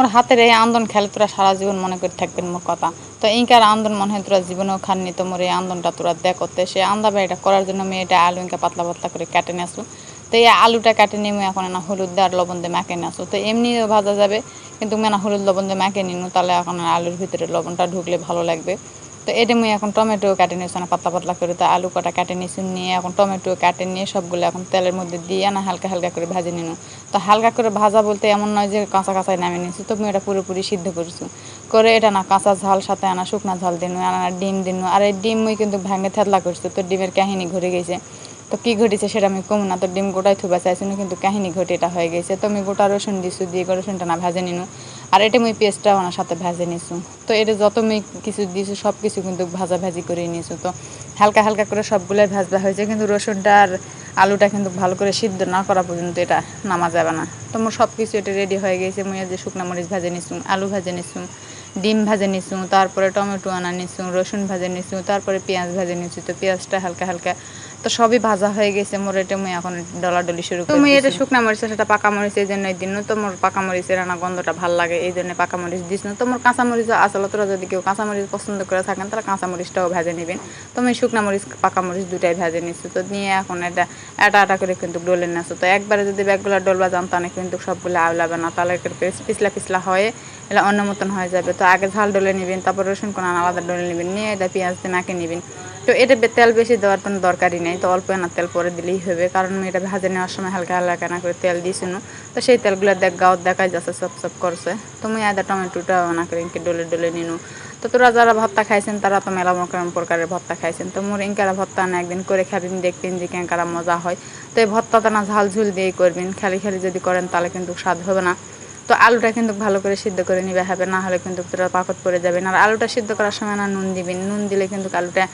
মোর হাতের এই আন্দোলন খেলে তোরা সারা জীবন মনে করে থাকবেন মোর কথা। তো ইনকার আন্দোলন মনে হয় তোরা জীবনেও খাননি, তো মোর এই আন্দোলনটা তোরা দেখ। করতে সে আন্দা এটা করার জন্য আমি এটা আলু ইনকা পাতলা পাতলা করে কেটে নিয়ে আসু তো এই আলুটা কেটে নিয়ে আমি এখন না হলুদ আর লবণ দিয়ে মাকে নিয়ে আসো তো এমনিও ভাজা যাবে, কিন্তু মেনা হলুদ লবণ দিয়ে মাকে নিনু তাহলে এখন আলুর ভিতরে লবণটা ঢুকলে ভালো লাগবে। তো এটা মুই এখন টমেটো কাটে নিয়েছি না, পাতলা পাতলা করে তো আলু কটা কাটে নিয়েছি নিয়ে এখন টমেটো কাটে নিয়ে সবগুলো এখন তেলের মধ্যে দিয়ে না হালকা হালকা করে ভাজে নিন তো হালকা করে ভাজা বলতে এমন নয় যে কাঁচা কাঁচায় নামে নিয়েছি তো মুই এটা পুরোপুরি সিদ্ধ করেছি। করে এটা না কাঁচা ঝাল, সাথে আনা শুকনা ঝাল দিন, আনা ডিম দিন, আর এই ডিম মুই কিন্তু ভাঙে থেতলা করছি, তো ডিমের কাহিনী ঘুরে গেছে। তো কী ঘটেছে সেটা আমি কম না, তো ডিম গোটাই থুবা চাইছি কিন্তু কাহিনী ঘটে এটা হয়ে গেছে। তো আমি গোটা রসুন দিছু, দিয়ে রসুনটা না ভাজে নিনু। আর এটা মুই পেস্টটা ওনার সাথে ভাজে নিছু তো এটা যত মুই কিছু দিছু সব কিছু কিন্তু ভাজা ভাজি করে নিছু তো হালকা হালকা করে সবগুলোই ভাজা হয়েছে, কিন্তু রসুনটা আর আলুটা কিন্তু ভালো করে সিদ্ধ না করা পর্যন্ত এটা নামা যাবে না। তো মোর সব কিছু এটা রেডি হয়ে গেছে। মুই যে শুকনা মরিচ ভাজে নিছু আলু ভাজে নিছু ডিম ভাজে নিছু তারপরে টমেটো আনা নিছু রসুন ভাজে নিছু তারপরে পেঁয়াজ ভাজে নিছু তো পেঁয়াজটা হালকা হালকা তো সবই ভাজা হয়ে গেছে মোর এটা মুই এখন ডলাডলি শুরু করি তুমি এটা শুকনা মরিচ সেটা পাকা মরিচ এই জন্য দিন তো মোর পাকা মরিচের রান্না গন্ধটা ভালো লাগে এই জন্য পাকা মরিচ দিস। না তো মোর কাঁচা মরিচ আসলে তোরা যদি কেউ কাঁচা মরিচ পছন্দ করে থাকেন তাহলে কাঁচা মরিচটাও ভেজে নেবেন। তো আমি শুকনা মরিচ পাকা মরিচ দুটাই ভেজে নিচ্ছি তো নিয়ে এখন এটা এটা আটা করে কিন্তু ডলে নেছো। তো একবারে যদি ব্যাগগুলো ডলবা জানতাম কিন্তু সবগুলো আওলাবে না তাহলে পিছলা পিছলা হয়ে এলা অন্য মতন হয়ে যাবে। তো আগে ঝাল ডলে নেবেন তারপর রসুন কোন আলাদা ডলে নেবেন নিয়ে এটা পেঁয়াজ দিয়ে মাকে নেবেন। তো এটা তেল বেশি দেওয়ার কোনো দরকারই নেই। তো অল্প না তেল পরে দিলেই হবে। কারণ এটা ভাজে নেওয়ার সময় হালকা হালকা না করে তেল দিয়েছিল। তো সেই তেলগুলো দেখ গাঁত দেখাই যাচ্ছে সব সব করছে। তো মুই আদা, টমেটোটা না করে ইনকে ডলে ডলে নিনু। তো তোরা যারা ভর্তা খাইছেন, তারা তো মেলা প্রকারের ভর্তা খাইছেন। তো মোর ইনকারা ভর্তা না, একদিন করে খাবেন দেখবেন যে কেঙ্কারা মজা হয়। তো এই ভর্তাটা না ঝাল ঝুল দিয়েই করবেন। খালি খালি যদি করেন, তাহলে কিন্তু স্বাদ হবে না। তো আলুটা কিন্তু ভালো করে সিদ্ধ করে নিবে, হবে না হলে কিন্তু তোরা পাকত পড়ে যাবেন। আর আলুটা সিদ্ধ করার সময় না নুন দিবেন। নুন দিলে কিন্তু আলুটা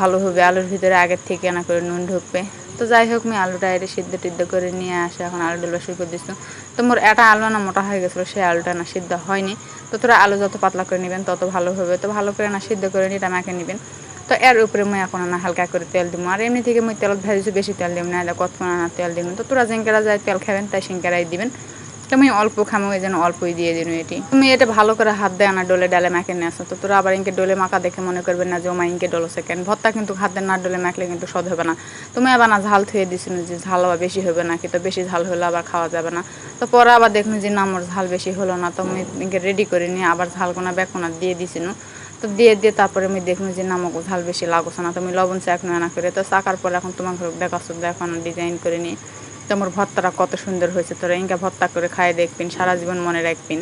ভালো হবে, আলুর ভিতরে আগের থেকে না করে নুন ঢুকবে। তো যাই হোক, আমি আলুটা এটা সিদ্ধ টিদ্ধ করে নিয়ে আসে, এখন আলু ডলবা শুরু করে দিচ্ছি তো মোর এটা আলু না মোটা হয়ে গেছিল, সেই আলুটা না সিদ্ধ হয়নি। তো তোরা আলু যত পাতলা করে নেবেন, তত ভালো হবে। তো ভালো করে না সিদ্ধ করে নিয়ে এটা মাখে নেবেন। তো এর উপরে মুই এখন না হালকা করে তেল দিব আর এমনি থেকে মুই তেলত ভেজেছি বেশি তেল দিব না কত না তেল দিব তো তোরা যেঙ্কেরা যায় তেল খাবেন, তাই সিঙ্কেরাই দিবেন। তুমি অল্প খামো, এই জন্য অল্পই দিয়ে দিন এটি। তুমি এটা ভালো করে হাত দেয় না, ডোলে ডালে মাখে নিয়ে আসো। তো তোরা আবার ইনকে ডোলে মাখা দেখে মনে করবেন না যে, ওমা ইনকে ডোলো সেকেন্ড। ভর্তা কিন্তু হাত না ডোলে মাখলে কিন্তু সদ হবে না। তুমি আবার না ঝাল থুয়ে দিছিল যে, ঝাল আবার বেশি হবে নাকি? তো বেশি ঝাল হলে আবার খাওয়া যাবে না। তো পরে আবার দেখুন যে, না আমার ঝাল বেশি হলো না। তো আমি ইনকে রেডি করে নিয়ে আবার ঝাল কোনা বেকোনা দিয়ে দিছিল তো দিয়ে দিয়ে তারপরে আমি দেখুন যে নামক ঝাল বেশি লাগছে না। তুমি লবণ চাক না করে। তো চাকার পরে এখন তোমাকে দেখাচ্ছ দেখো না ডিজাইন করে নিয়ে। তোমার ভর্তাটা কত সুন্দর হয়েছে। তোরা ইনকা ভর্তা করে খায় দেখবেন, সারা জীবন মনে রাখবেন।